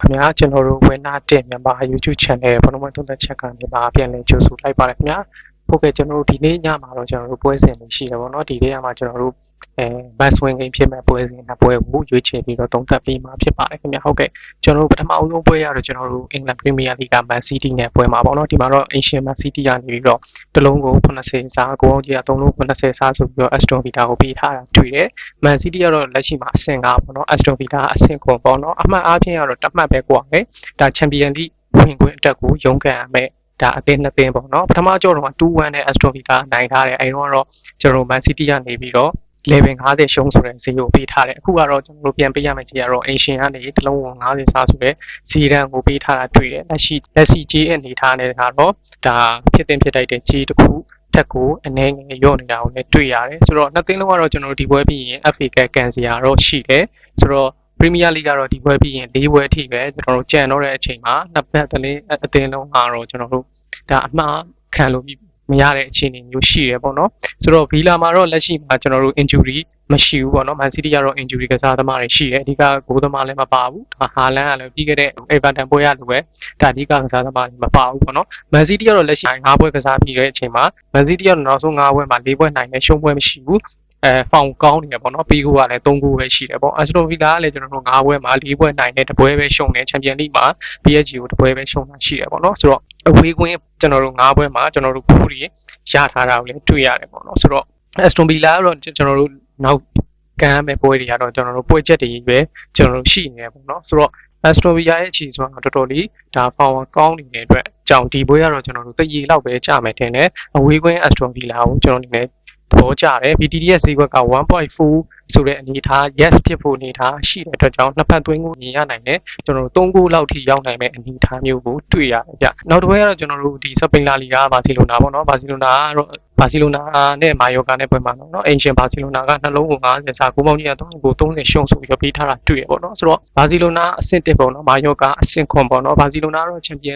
ခင်ဗျာကျွန်တော်တို့ဝင်းနာတင်မြန်မာ YouTube channel ဘုံလုံးမသုံးသက်ချက်ကနေပါပြန်လည်ကြိုဆိုလိုက်ပါတယ်ခင်ဗျာဟုတ်ကဲ့ကျွန်တော်တို့ဒီနေ့ညမှာတော့ကျွန်တော်တို့ပွဲစဉ်လေးရှိတယ်ပေါ့နော်ဒီနေ့ညမှာကျွန်တော်တို့ အဲ match win game ဖြစ်မဲ့ပွဲစဉ်နှစ်ပွဲကိုရွေးချယ်ပြီးတော့သုံးသပ်ပြီးမှာဖြစ်ပါတယ်ခင်ဗျာဟုတ်ကဲ့ကျွန်တော်တို့ပထမအဦးဆုံးပွဲရတော့ကျွန်တော်တို့ England Premier League က Man City နဲ့ပွဲမှာပေါ့နော်ဒီမှာတော့ Asian Man City ကနေပြီးတော့တလုံးကို80စားကိုအောင်ကြီးက3လုံး80စားဆိုပြီးတော့ Aston Villa ကိုပေးထားတာတွေ့တယ် Man City ကတော့လက်ရှိမှာအဆင့်5ပေါ့နော် Aston Villa အဆင့်9ပေါ့နော်အမှတ်အားဖြင့်ကတော့တမှတ်ပဲကွာမယ်ဒါ Champion League ဝင်ခွင့်အတွက်ကိုရုန်းကန်ရမယ်ဒါအသင်းနှစ်သင်းပေါ့နော်ပထမကြောတော့2-1နဲ့ Aston Villa နိုင်ထားတယ်အဲတော့တော့ကျွန်တော် Man City ကနေပြီးတော့ level 50ရှုံးဆိုတဲ့ဈေးကိုပေးထားတယ်အခုကတော့ကျွန်တော်တို့ပြန်ပေးရမယ့်ဈေးကတော့ Asian ကနေတလုံးဝင်50စားဆိုတဲ့ဈေးတန်းကိုပေးထားတာတွေ့တယ်လက်ရှိလက်ရှိ J အနေထားနဲ့ကတော့ဒါဖြစ်တင်ဖြစ်တိုက်တဲ့ J တစ်ခုတက်ကိုအနေငယ်ရော့နေတာကိုလည်းတွေ့ရတယ်ဆိုတော့နှစ်သင်းလုံးကတော့ကျွန်တော်တို့ဒီပွဲပြီးရင် FA ကကန်စီယာတော့ရှိတယ်ဆိုတော့ Premier League ကတော့ဒီပွဲပြီးရင်၄ပွဲအထိပဲကျွန်တော်တို့ကြံတော့တဲ့အချိန်မှာနှစ်ပတ်သလေးအသင်းလုံးကတော့ကျွန်တော်တို့ဒါအမှားခံလို့ မရတဲ့အခြေအနေမျိုးရှိတယ်ပေါ့နော်ဆိုတော့ Villa မှာတော့လက်ရှိမှာကျွန်တော်တို့ injury မရှိဘူးပေါ့နော် Man City ကတော့ injury ကစားသမားတွေရှိတယ်အဓိကဂိုးသမားလည်းမပါဘူးဒါဟာလန်ကလည်းပြီးခဲ့တဲ့ Everton ပွဲရလို့ပဲဒါအဓိကကစားသမားတွေမပါဘူးပေါ့နော် Man City ကတော့လက်ရှိ၅ပွဲကစားပြီးတဲ့အချိန်မှာ Man City ကတော့နောက်ဆုံး၅ပွဲမှာ၄ပွဲနိုင်တယ်ရှုံးပွဲမရှိဘူးအဲဖောင်ကောင်းနေတယ်ပေါ့နော်ပြီးကိုကလည်း၃ဂိုးပဲရှိတယ်ပေါ့ Aston Villa ကလည်းကျွန်တော်တို့၅ပွဲမှာ၄ပွဲနိုင်တယ်တပွဲပဲရှုံးတယ် Champions League မှာ PSG ကိုတပွဲပဲရှုံးတာရှိတယ်ပေါ့နော်ဆိုတော့ အဝေးကွင်းကျွန်တော်တို့၅ပွဲမှာကျွန်တော်တို့ဂိုးတွေရထားတာကိုလည်းတွေ့ရတယ်ပေါ့နော်ဆိုတော့ Aston Villa ကတော့ကျွန်တော်တို့နောက်ကမ်းမဲ့ပွဲတွေကတော့ကျွန်တော်တို့ပွဲချက်တွေပဲကျွန်တော်တို့ရှိနေတယ်ပေါ့နော်ဆိုတော့ Aston Villa ရဲ့အခြေဆိုတော့တော်တော်လေးဒါ power ကောင်းနေတဲ့အတွက်ကြောင့်ဒီပွဲကတော့ကျွန်တော်တို့တရေလောက်ပဲကြာမယ်ထင်တယ်အဝေးကွင်း Aston Villa ကိုကျွန်တော်အနေနဲ့သဘောကျတယ် BTD ရဲ့ဈေးကွက်က1.4 ဆိုတဲ့အနေအထား yes ဖြစ်ဖို့အနေအထားရှိတဲ့အတွက်ကြောင့်နှစ်ဖက်သွင်းကိုမြင်ရနိုင်တယ်ကျွန်တော်တို့3ဂိုးလောက်ထိရောက်နိုင်မဲ့အနေအထားမျိုးကိုတွေ့ရတယ်ဗျနောက်တစ်ပွဲကတော့ကျွန်တော်တို့ဒီစပိန်လာလီဂါဘာစီလိုနာပေါ့နော်ဘာစီလိုနာကတော့ဘာစီလိုနာနဲ့မာယောကာနဲ့ပွဲမှာနော်အင်ရှင်ဘာစီလိုနာကနှလုံးကို90စာကိုမောင်ကြီးက3ကို30ရှုံးဆိုပြီးတော့ပေးထားတာတွေ့ရပေါ့နော်ဆိုတော့ဘာစီလိုနာအဆင့်1ပေါ့နော်မာယောကာအဆင့်ခွန်ပေါ့နော်ဘာစီလိုနာကတော့ချန်ပီယံ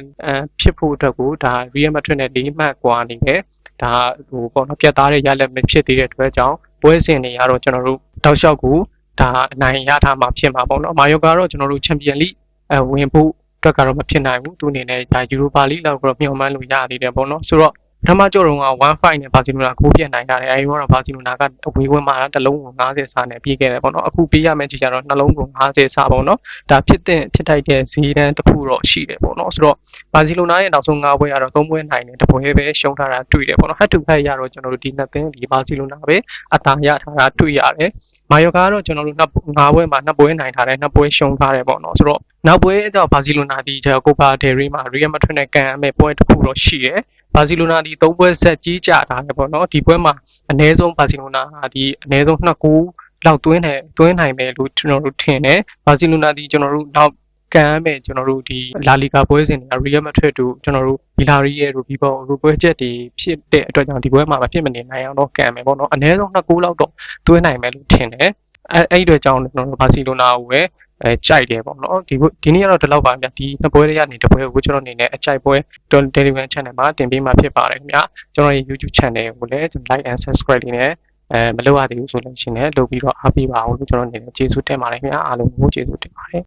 ဖြစ်ဖို့အတွက်ကိုဒါ Real Madrid နဲ့၄မှတ်ကွာနေတယ်ဒါဟိုပေါ့နော်ပြတ်သားတဲ့ရလက်မဖြစ်သေးတဲ့အတွက်ကြောင့် ပွဲစဉ်တွေကတော့ကျွန်တော်တို့တောက်လျှောက်ကိုဒါအနိုင်ရထားမှာဖြစ်မှာပေါ့နော်မာယောကာကတော့ကျွန်တော်တို့ချန်ပီယံလိအဝင်ဖို့အတွက်ကတော့မဖြစ်နိုင်ဘူးသူအနေနဲ့ဒါယူရိုပါလိလောက်တော့မျှော်မှန်းလို့ရသေးတယ်ပေါ့နော်ဆိုတော့ ပထမကြောတော့က1-5နဲ့ဘာစီလိုနာကိုပြတ်နိုင်တာတယ်အဲဒီတော့ဘာစီလိုနာကအဝေးဝင်းမှာတစ်လုံးကို90စာနဲ့ပြေးခဲ့တယ်ပေါ့နော်အခုပေးရမယ့်ကြီးကြတော့နှလုံးကို90စာပေါ့နော်ဒါဖြစ်တဲ့ဖြစ်ထိုက်တဲ့ဈေးတန်းတစ်ခုတော့ရှိတယ်ပေါ့နော်ဆိုတော့ဘာစီလိုနာရဲ့နောက်ဆုံး9ပွဲကတော့3ပွဲနိုင်တယ်တပွဲပဲရှုံးထားတာတွေ့တယ်ပေါ့နော်ဟတ်တူဖက်ရတော့ကျွန်တော်တို့ဒီနှစ်သင်းဒီဘာစီလိုနာပဲအသာရထားတာတွေ့ရတယ်မာယောကာကတော့ကျွန်တော်တို့9ပွဲမှာ2ပွဲနိုင်ထားတယ်2ပွဲရှုံးထားတယ်ပေါ့နော်ဆိုတော့နောက်ပွဲတော့ဘာစီလိုနာဒီကျကိုပါဒယ်ရီမှာရီယယ်မက်ဒရစ်နဲ့ကန်အမဲ့ပွဲတစ်ခုတော့ရှိတယ် ဘာစီလိုနာဒီ၃ပွဲဆက်ကြီးကြတာလေပေါ့နော်ဒီပွဲမှာအနည်းဆုံးဘာစီလိုနာဒီအနည်းဆုံး2ကူလောက်သွင်းတယ်သွင်းနိုင်မယ်လို့ကျွန်တော်တို့ထင်တယ်ဘာစီလိုနာဒီကျွန်တော်တို့နောက်ကမ်းမဲ့ကျွန်တော်တို့ဒီလာလီဂါပွဲစဉ်တွေက Real Madrid တို့ကျွန်တော်တို့ဗီလာရီရဲ့ရူဘီဘောရူပွဲချက်တွေဖြစ်တဲ့အတွက်ကြောင့်ဒီပွဲမှာမဖြစ်မနေနိုင်အောင်တော့ကမ်းမယ်ပေါ့နော်အနည်းဆုံး2ကူလောက်တော့သွင်းနိုင်မယ်လို့ထင်တယ်အဲအဲ့ဒီအတွက်ကြောင့်ကျွန်တော်တို့ဘာစီလိုနာကိုပဲ အဲကြိုက်တယ်ပေါ့နော်ဒီဒီနေ့ကတော့ဒီလောက်ပါဗျဒီနှစ်ပွဲတွေကနေတစ်ပွဲကိုကျွန်တော်အနေနဲ့အကြိုက်ပွဲ Telegram channel မှာတင်ပေးမှာဖြစ်ပါတယ်ခင်ဗျာကျွန်တော်ရဲ့ YouTube channel ကိုလည်း like and subscribe လေးနဲ့အဲမလုပ်ရသေးဘူးဆိုလို့ရှိရင်လည်းလုပ်ပြီးတော့အားပေးပါအောင်လို့ကျွန်တော်အနေနဲ့ကျေးဇူးတင်ပါတယ်ခင်ဗျာအားလုံးကိုကျေးဇူးတင်ပါတယ်